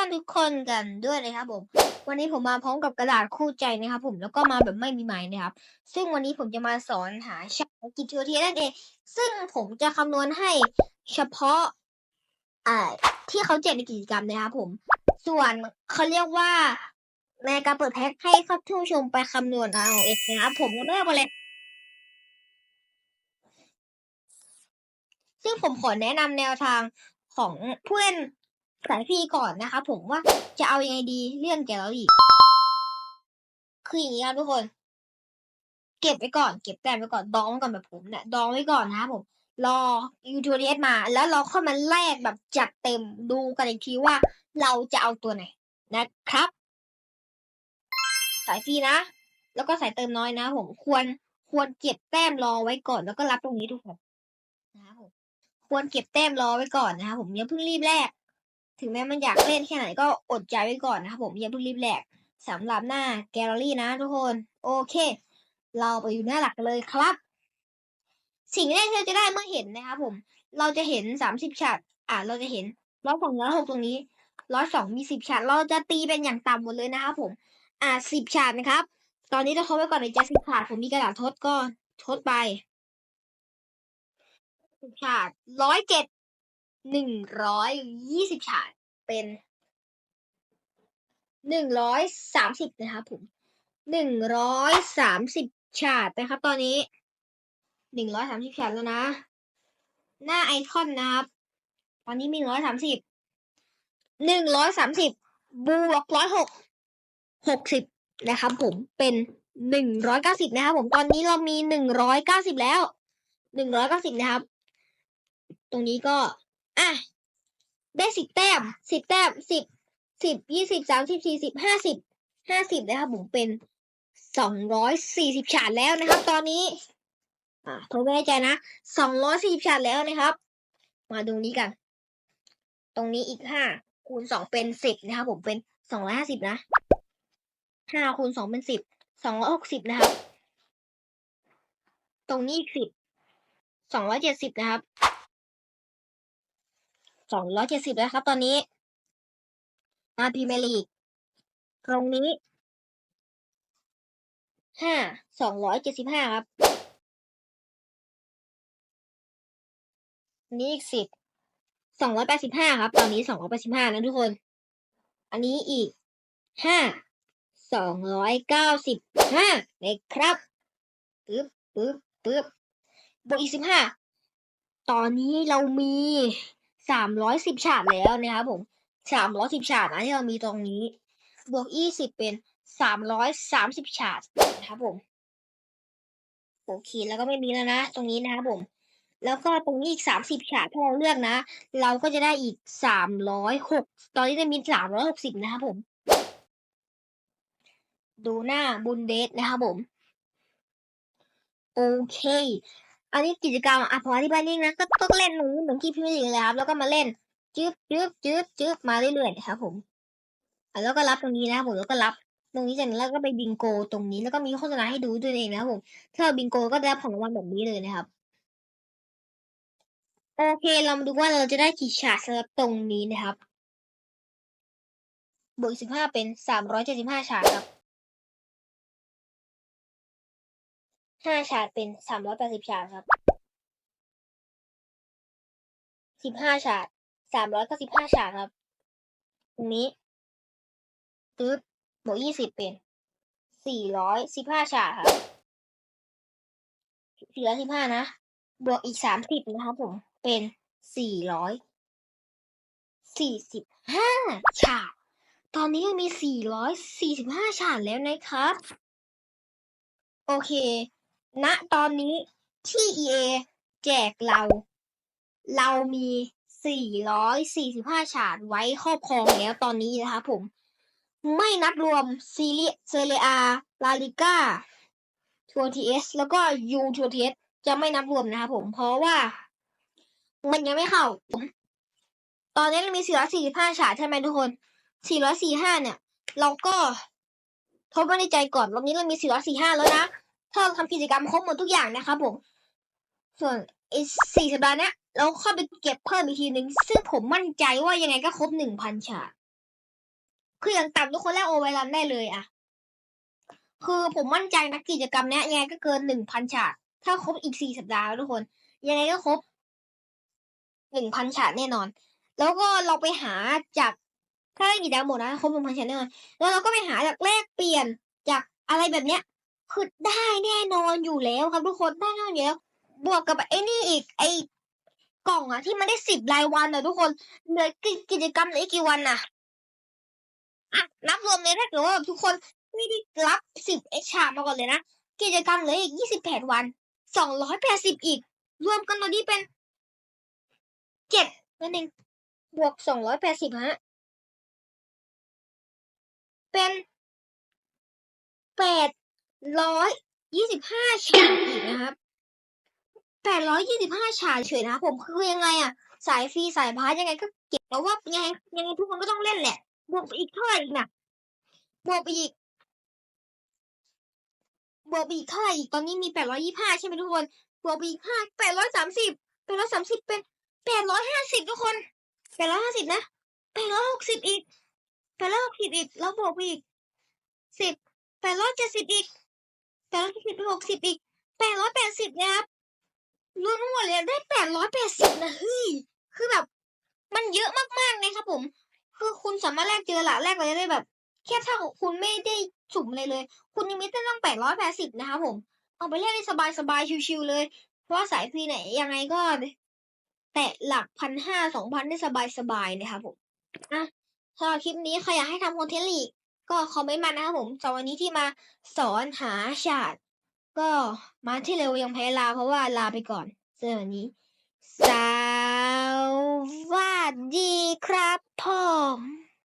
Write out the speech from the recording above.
านทุกคนกันด้วยนะครับผม วันนี้ผมมาพร้อมกับกระดาษคู่ใจนะครับ ผมแล้วก็มาแบบไม่มีไม้นะครับ ซึ่งวันนี้ผมจะมาสอนหาชากิจทัวเทียนั่นเองซึ่งผมจะคำนวณให้เฉพาะอ่าที่เขาแจกในกิจกรรมนะครับผม ส่วนเขาเรียกว่าในการเปิดแพ็คให้เข้าผู้ชมไปคำนวณเอาเองนะครับผมก็เริ่มาเลยซึ่งผมขอแนะนำแนวทางของผู้เล่น สายฟรีก่อนนะคะ ผมว่าจะเอายังไงดีเรื่องแกลเลอรี่คืออย่างนี้ครับทุกคน เก็บไว้ก่อน เก็บแต้มไว้ก่อนดองไว้ก่อนแบบผมเนี่ยดองไว้ก่อนนะครับผม รอยูทูเอสมา แล้วเราค่อยมาแลกแบบจัดเต็มดูกันอีกทีว่าเราจะเอาตัวไหนนะครับ สายฟรีนะ แล้วก็สายเติมน้อยนะ ผมควรควรเก็บแต้มรอไว้ก่อน แล้วก็รับตรงนี้ทุกคนนะครับผมควรเก็บแต้มรอไว้ก่อนนะครับผมอย่าเพิ่งรีบแลก ถึงแม้มันอยากเล่นแค่ไหนก็อดใจไว้ก่อนนะครับผมอย่าเพิ่งรีบแหลกสำหรับหน้าแกลเลอรี่นะทุกคน โอเค เราไปอยู่หน้าหลักเลยครับ สิ่งแรกที่เราจะได้เมื่อเห็นนะครับผม เราจะเห็นสามสิบฉากอ่าเราจะเห็นร้อยสองร้อยหกตรงนี้ร้อยสองมีสิบฉากเราจะตีเป็นอย่างต่ำหมดเลยนะครับผม อ่าสิบฉากนะครับ ตอนนี้เราทดไว้ก่อนในจะสิบฉากผมมีกระดาษทดก็ทดไปสิบฉากร้อยเจ็ด หนึ่งร้อยยี่สิบฉากเป็นหนึ่งร้อยสามสิบนะครับผมหนึ่งร้อยสามสิบฉากนะครับ ตอนนี้หนึ่งร้อยสามสิบฉากแล้วนะ หน้าไอคอนนะครับ ตอนนี้มีหนึ่งร้อยสามสิบหนึ่งร้อยสามสิบบวกร้อยหกหกสิบนะครับผมเป็นหนึ่งร้อยเก้าสิบนะครับผมตอนนี้เรามีหนึ่งร้อยเก้าสิบแล้วหนึ่งร้อยเก้าสิบนะครับ ตรงนี้ก็ อะ ได้สิบแต้มสิบแต้มสิบสิบยี่สิบสามสิบสี่สิบห้าสิบห้าสิบนะครับผมเป็นสองร้อยสี่สิบฉาดแล้วนะครับ ตอนนี้ อ่าโทรไม่แน่ใจนะสองร้อยสี่สิบฉาดแล้วนะครับ มาดูนี้กัน ตรงนี้อีกห้าคูณสองเป็นสิบนะครับผมเป็นสองร้อยห้าสิบนะห้าคูณสองเป็นสิบสองร้อยหกสิบนะครับ ตรงนี้อีกสิบสองร้อยเจ็ดสิบนะครับ สองร้อยเจ็ดสิบแล้วครับ ตอนนี้อาพรีเมียร์ลีกตรงนี้ห้าสองร้อยเจ็ดสิบห้าครับอันนี้อีกสิบสองร้อยแปดสิบห้าครับ ตอนนี้สองร้อยแปดสิบห้านะทุกคน อันนี้อีกห้าสองร้อยเก้าสิบห้าเลยครับปึ๊บปึ๊บปึ๊บบวกอีกสิบห้าตอนนี้เรามี สามร้อยสิบฉาดแล้วนะครับผมสามร้อยสิบฉาดนะที่เรามีตรงนี้ บวกยี่สิบเป็นสามร้อยสามสิบฉาดนะครับผมโอเคแล้วก็ไม่มีแล้วนะ ตรงนี้นะครับผม แล้วก็ตรงนี้อีกสามสิบฉากถ้าเราเลือกนะ เราก็จะได้อีกสามร้อยหกตอนนี้จะมีสามร้อยหกสิบนะครับผม ดูหน้าบุนเดสนะครับผม โอเค อันนี้กิจกรรมอะพออธิบายนี่นะก็ต้องเล่นหนูเหมือนที่พี่ไม่ถึงเลยครับแล้วก็มาเล่นจึ๊บจึ๊บจึ๊บจึ๊บมาเรื่อยๆนะครับผมแล้วก็รับตรงนี้นะผมแล้วก็รับตรงนี้จากนั้นแล้วก็ไปบิงโกตรงนี้แล้วก็มีโฆษณาให้ดูด้วยเองนะครับผมถ้าเราบิงโกก็ได้รับของรางวัลแบบนี้เลยนะครับโอเคเรามาดูว่าเราจะได้กี่ฉากสำหรับตรงนี้นะครับบวกสิบห้าเป็นสามร้อยเจ็ดสิบห้าฉากครับ ห้าฉากเป็นสามร้อยแปดสิบฉากครับสิบห้าฉากสามร้อยเก้าสิบห้าฉากครับ ตรงนี้ตึ๊บบวกยี่สิบเป็นสี่ร้อยสิบห้าฉากครับสี่ร้อยสิบห้านะ บวกอีกสามสิบนะครับผม เป็นสี่ร้อยสี่สิบห้าฉาก ตอนนี้ยังมีสี่ร้อยสี่สิบห้าฉากแล้วนะครับ โอเค ณตอนนี้ที่ EA แจกเรา เรามีสี่ร้อยสี่สิบห้าฉากไว้ครอบครองแล้วตอนนี้นะครับผม ไม่นับรวมซีเรียเซเรียลาลิก้าทัวทีเอสแล้วก็ยูทัวทีเอสจะไม่นับรวมนะครับผม เพราะว่า มันยังไม่เข้า ตอนนี้เรามี 445 ฉาดใช่ไหมทุกคน 445 เนี่ย เราก็ทบไว้ในใจก่อนรอบนี้เรามี 445 แล้วนะ ถ้าเราทำกิจกรรมครบหมดทุกอย่างนะครับผม ส่วนไอ้สี่สัปดาห์เนี้ยเราเข้าไปเก็บเพิ่มอีกทีหนึ่งซึ่งผมมั่นใจว่ายังไงก็ครบ1,000ฉาดคืออย่างต่ำทุกคนแรกโอไวรันได้เลยอะคือผมมั่นใจนะกิจกรรมเนี้ยยังไงก็เกินหนึ่งพันฉาก ถ้าครบอีกสี่สัปดาห์ทุกคน ยังไงก็ครบหนึ่งพันฉากแน่นอน แล้วก็เราไปหาจากถ้าได้กี่ดาวหมดนะครบหนึ่งพันฉากแน่นอนแล้วเราก็ไปหาจากแลกเปลี่ยนจากอะไรแบบเนี้ย คือได้แน่นอนอยู่แล้วครับทุกคนได้แน่นอนอยู่แล้วบวกกับไอ้นี่อีกไอ้กล่องอะที่มันได้สิบรายวันอะทุกคนเหลือกิจกรรมเลืออีกกี่วันอะอะนับรวมเลยถ้าเกิดว่าทุกคนไม่ได้รับสิบเอชามาก่อนเลยนะกิจกรรมเหลืออีกยี่สิบแปดวันสองร้อยแปดสิบอีก รวมกันตอนนี้เป็นเจ็ดนั่นเองบวกสองร้อยแปดสิบฮะเป็นแปด ร้อยยี่สิบห้าฉากอีกนะครับแปดร้อยยี่สิบห้าฉากเฉยนะครับผมคือยังไงอะสายฟรีสายพาร์ทยังไงก็เก็บแล้วว่ายังไงยังไงทุกคนก็ต้องเล่นแหละบวกไปอีกเท่าไหร่อีกนะบวกไปอีกบวกไปอีกเท่าไหร่อีกตอนนี้มีแปดร้อยยี่ห้าใช่ไหมทุกคนบวกไปอีกห้าแปดร้อยสามสิบแปดร้อยสามสิบเป็นแปดร้อยห้าสิบทุกคนแปดร้อยห้าสิบนะแปดร้อยหกสิบอีกแปดร้อยหกสิบอีกแล้วบวกไปอีกสิบแปดร้อยเจ็ดสิบอีก ดร้อยสิบหกสิบอีกแปดร้อยแปดสิบนะครับรวมทั้งหมดเลยได้แปดร้อยแปดสิบนะเฮ้ยคือแบบ มันเยอะมากๆเลยครับผม คือคุณสามารถแลกเจอหละแลกอะไรได้แบบ แค่ถ้าคุณไม่ได้สุ่มเลยเลย คุณยังไม่ได้ต้องแปดร้อยแปดสิบนะครับผม เอาไปเล่นได้สบายๆชิวๆเลย เพราะสายฟรีไหนยังไงก็ แตะหลักพันห้าสองพันได้สบายๆนะครับผมอะสำหรับคลิปนี้ใครอยากให้ทำคอนเทนต์อีก ก็คอมเมนต์มานะครับผมสำหรับวันนี้ที่มาสอนหาฉาดก็มาที่เร็วยังแพ้ลาเพราะว่าลาไปก่อนเจอวันนี้สวัสดีครับผม